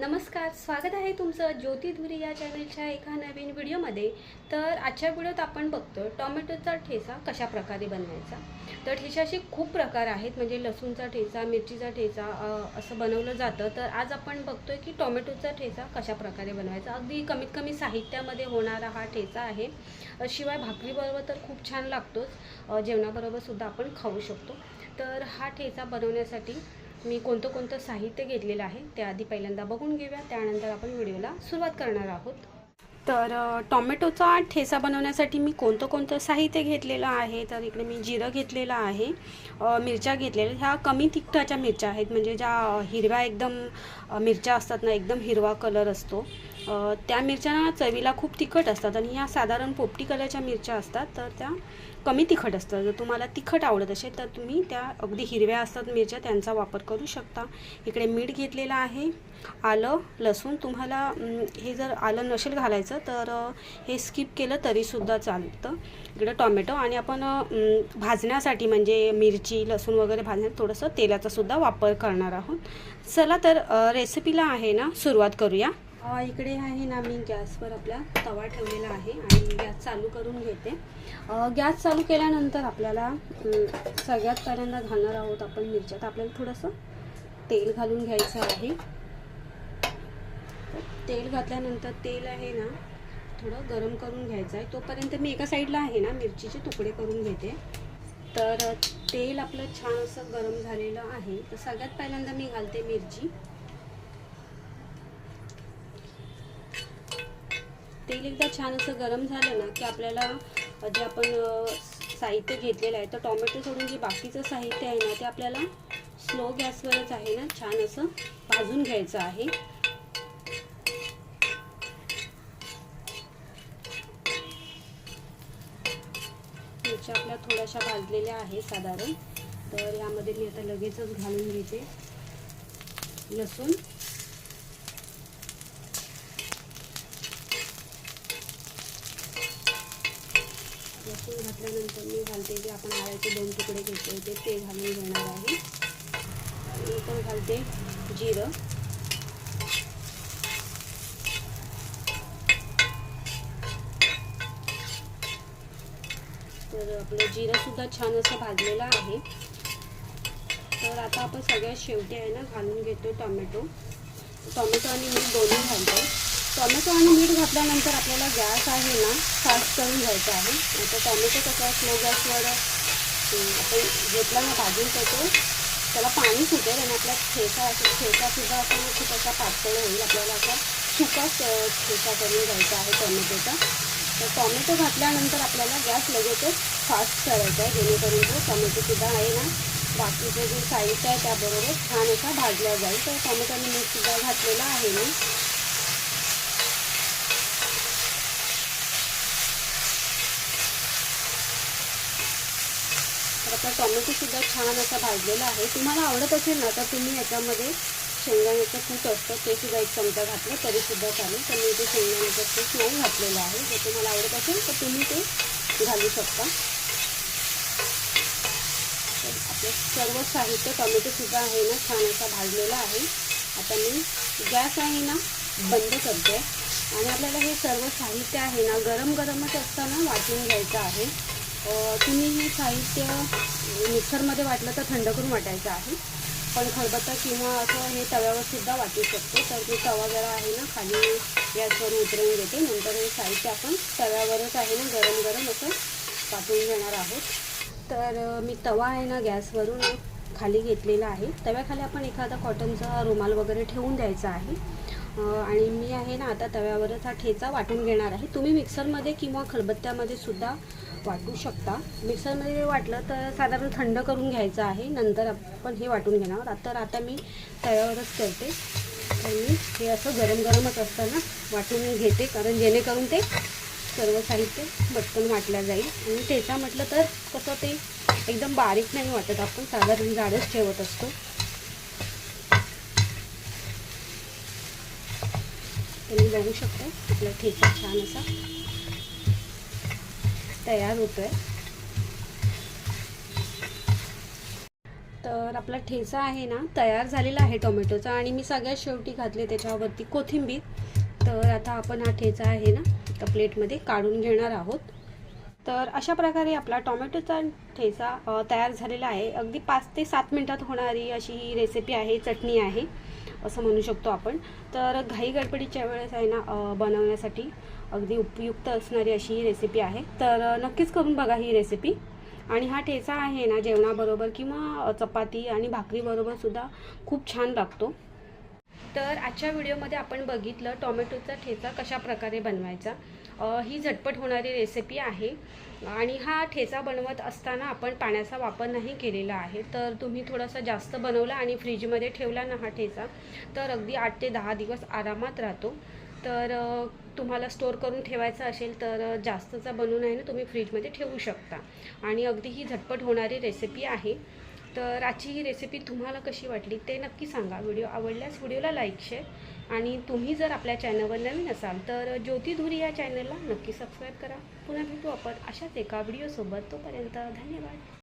नमस्कार स्वागत आहे तुमचं ज्योतिध्वरी या चॅनलच्या एका नवीन व्हिडिओमध्ये. तर आजच्या व्हिडिओत आपण बघतो टोमॅटोचा ठेचा कशा प्रकारे बनवायचा? तर ठेचाचे खूप प्रकार आहेत म्हणजे लसूणचा ठेचा मिरचीचा ठेचा असं बनवलं जातं. तर आज आपण बघतोय की टोमॅटोचा ठेचा कशा प्रकारे बनवायचा? अगदी कमीत कमी साहित्यामध्ये होणारा हा ठेचा आहे. शिवाय भाकरीबरोबर तर खूप छान लागतोच. जेवणाबरोबरसुद्धा जेवणाबरोबर सुद्धा आपण खाऊ शकतो. तर हा ठेचा बनवण्यासाठी मी कोणतं कोणतं साहित्य घेतलेलं आहे ते आधी पहिल्यांदा बघून घेऊया त्यानंतर आपण व्हिडिओला सुरुवात करणार आहोत. तर टोमॅटोचा ठेचा बनवण्यासाठी मी कोणतं कोणतं साहित्य घेतलेलं आहे तर इकडे मी जिरं घेतलेलं आहे मिरच्या घेतलेल्या ह्या कमी तिखटाच्या मिरच्या आहेत म्हणजे ज्या हिरव्या एकदम मिरच्या असतात ना एकदम हिरवा कलर असतो. त्या मिरच्या ना चवीला खूप तिखट असतात आणि ह्या साधारण पोपटी कलरच्या मिरच्या असतात तर त्या कमी तिखट असतात. जर तुम्हाला तिखट आवडत असेल तर तुम्ही त्या अगदी हिरव्या असतात मिरच्या त्यांचा वापर करू शकता. इकडे मीठ घेतलेलं आहे आलं लसूण. तुम्हाला हे जर आलं नसेल घालायचं तर हे स्किप केलं तरीसुद्धा चालतं. इकडं टॉमॅटो आणि आपण भाजण्यासाठी म्हणजे मिरची लसूण वगैरे भाजण्यात थोडंसं तेलाचासुद्धा वापर करणार आहोत. चला तर रेसिपीला आहे ना सुरुवात करूया. इकडे आहे ना मी गॅसवर आपला तवा ठेवलेला आहे आणि गॅस चालू करून घेते. गॅस चालू केल्यानंतर आपल्याला सगळ्यात पहिल्यांदा घालणार आहोत आपण मिरच्या तर आपल्याला थोडंसं तेल घालून घ्यायचं आहे. तेल घातल्यानंतर तेल आहे ना थोडं गरम करून घ्यायचं आहे. तोपर्यंत मी एका साईडला आहे ना मिरचीचे तुकडे करून घेते. तर तेल आपलं छान असं गरम झालेलं आहे. तर सगळ्यात पहिल्यांदा मी घालते मिरची. तेल एकदा छान असं गरम झालं ना की आपल्याला जे आपण साहित्य घेतलेलं आहे तर टोमॅटो सोडून जे बाकीचं साहित्य आहे ना ते आपल्याला स्लो गॅसवरच आहे ना छान असं भाजून घ्यायचं आहे. मिरच्या आपल्या थोड्याशा भाजलेल्या आहे साधारण. तर यामध्ये मी आता लगेचच घालून घेते लसूण. लसूण घातल्यानंतर मी घालते जे आपण आळ्याचे दोन तुकडे घेतले होते ते घालून घेणार आहे. नंतर घालते जिरं. तर आपलं जिरंसुद्धा छान असं भाजलेलं आहे. तर आता आपण सगळ्यात शेवटी आहे ना घालून घेतो टोमॅटो. टोमॅटो आणि मीठ दोन्ही घालतो. टोमॅटो आणि मीठ घातल्यानंतर आपल्याला गॅस आहे ना फास्ट करून घ्यायचा आहे. आता टोमॅटो कसा स्लो गॅसवर? आपण घेतला ना भाजून त्याचं. त्याला पाणी सुटेल आणि आपला ठेचा असेल ठेचासुद्धा आपण खूप असा पातळ होईल. आपल्याला असा सुकाच ठेचा करून घ्यायचा आहे टोमॅटोचा. तर टोमॅटो घातल्यानंतर आपल्याला गॅस लगेचच फास्ट करायचा आहे. जेणेकरून तो टोमॅटोसुद्धा आहे ना बाकीचं जे साहित्य आहे त्याबरोबर छान असा भाजला जाईल. तर टोमॅटो आणि मीठसुद्धा घातलेला आहे मी तर टोमॅटोसुद्धा छान असा भाजलेला आहे. तुम्हाला आवडत असेल ना तर तुम्ही याच्यामध्ये शेंगदाण्याचं कूट असतं ते सुद्धा एक चमचा घातलं तरीसुद्धा चालेल. तर मी ते शेंगदाण्याचं कूट नाही घातलेलं आहे. जर तुम्हाला आवडत असेल तर तुम्ही ते घालू शकता. तर आपलं सर्व साहित्य टोमॅटोसुद्धा आहे ना छान असा भाजलेला आहे. आता मी गॅस आहे ना बंद करते. आणि आपल्याला हे सर्व साहित्य आहे ना गरम गरमच असताना वाटून घ्यायचं आहे. तुम्ही हे साहित्य मिक्सरमध्ये वाटलं तर थंड करून वाटायचं आहे. पण खलबत्ता किंवा असं हे तव्यावर सुद्धा वाटू शकतो. तर ते तवा जरा आहे ना खाली गॅसवर उतरवून घेते. नंतर हे साहित्य आपण तव्यावरच आहे ना गरम गरम असं वाटून घेणार आहोत. तर मी तवा आहे ना गॅसवरून खाली घेतलेला आहे. तव्याखाली आपण एखादा कॉटनचा रुमाल वगैरे ठेवून द्यायचा आहे. आणि मी आहे ना आता तव्यावरच हा ठेचा वाटून घेणार आहे. तुम्ही मिक्सरमध्ये किंवा खलबत्त्यामध्ये सुद्धा वाटू शकता. मिक्सरमध्ये वाटलं तर साधारण थंड करून घ्यायचं आहे. नंतर आपण हे वाटून घेणार तर आता मी तव्यावरच करते. तर मी हे असं गरम गरमच असताना वाटून घेते. कारण जेणेकरून ते सर्व साहित्य पटकन वाटलं जाईल. आणि ठेचा म्हटलं तर कसं ते एकदम बारीक नाही वाटत. आपण साधारण जाडच ठेवत असतो. तुम्ही बघू शकता. आपला ठेचा छान असा तयार होतोय. आहे तर आपला ठेचा आहे ना तयार झालेला आहे टोमॅटोचा आणि मी सगळ्यात शेवटी घातले त्याच्यावरती कोथिंबीर. तर आता आपण हा ठेचा आहे ना एका प्लेटमध्ये काढून घेणार आहोत. तर अशा प्रकारे आपला टोमॅटोचा ठेचा तयार झालेला आहे. अगदी पाच ते सात मिनटात होणारी अशी ही रेसिपी आहे चटणी आहे असं म्हणू शकतो आपण. तर घाई गडबडीच्या वेळेस आहे ना बनवण्यासाठी अगदी उपयुक्त असणारी अशी ही रेसिपी आहे. तर नक्कीच करून बघा ही रेसिपी आणि हा ठेचा आहे ना जेवणाबरोबर किंवा चपाती आणि भाकरीबरोबरसुद्धा खूप छान लागतो. तर आजच्या व्हिडिओमध्ये आपण बघितलं टोमॅटोचा ठेचा कशा प्रकारे बनवायचा. ही झटपट होणारी रेसिपी आहे. आणि हा ठेचा बनवत असताना आपण पाण्याचा वापर नाही केलेला आहे. तर तुम्ही थोडासा जास्त बनवला आणि फ्रीजमध्ये ठेवला ना हा ठेचा तर अगदी आठ ते दहा दिवस आरामात राहतो. तर तुम्हाला स्टोअर करून ठेवायचा असेल तर जास्तचा बनवून आहे ना तुम्ही फ्रीजमध्ये ठेवू शकता. आणि अगदी ही झटपट होणारी रेसिपी आहे. तर आजची ही रेसिपी तुम्हाला कशी वाटली ते नक्की सांगा. व्हिडिओ आवडल्यास व्हिडिओला लाईक शेअर आणि तुम्ही जर आपल्या चॅनलवर नवीन असाल तर ज्योती धुरी या चॅनलला नक्की सबस्क्राईब करा. पुन्हा भेटू आपण अशाच एका व्हिडिओसोबत तोपर्यंत धन्यवाद.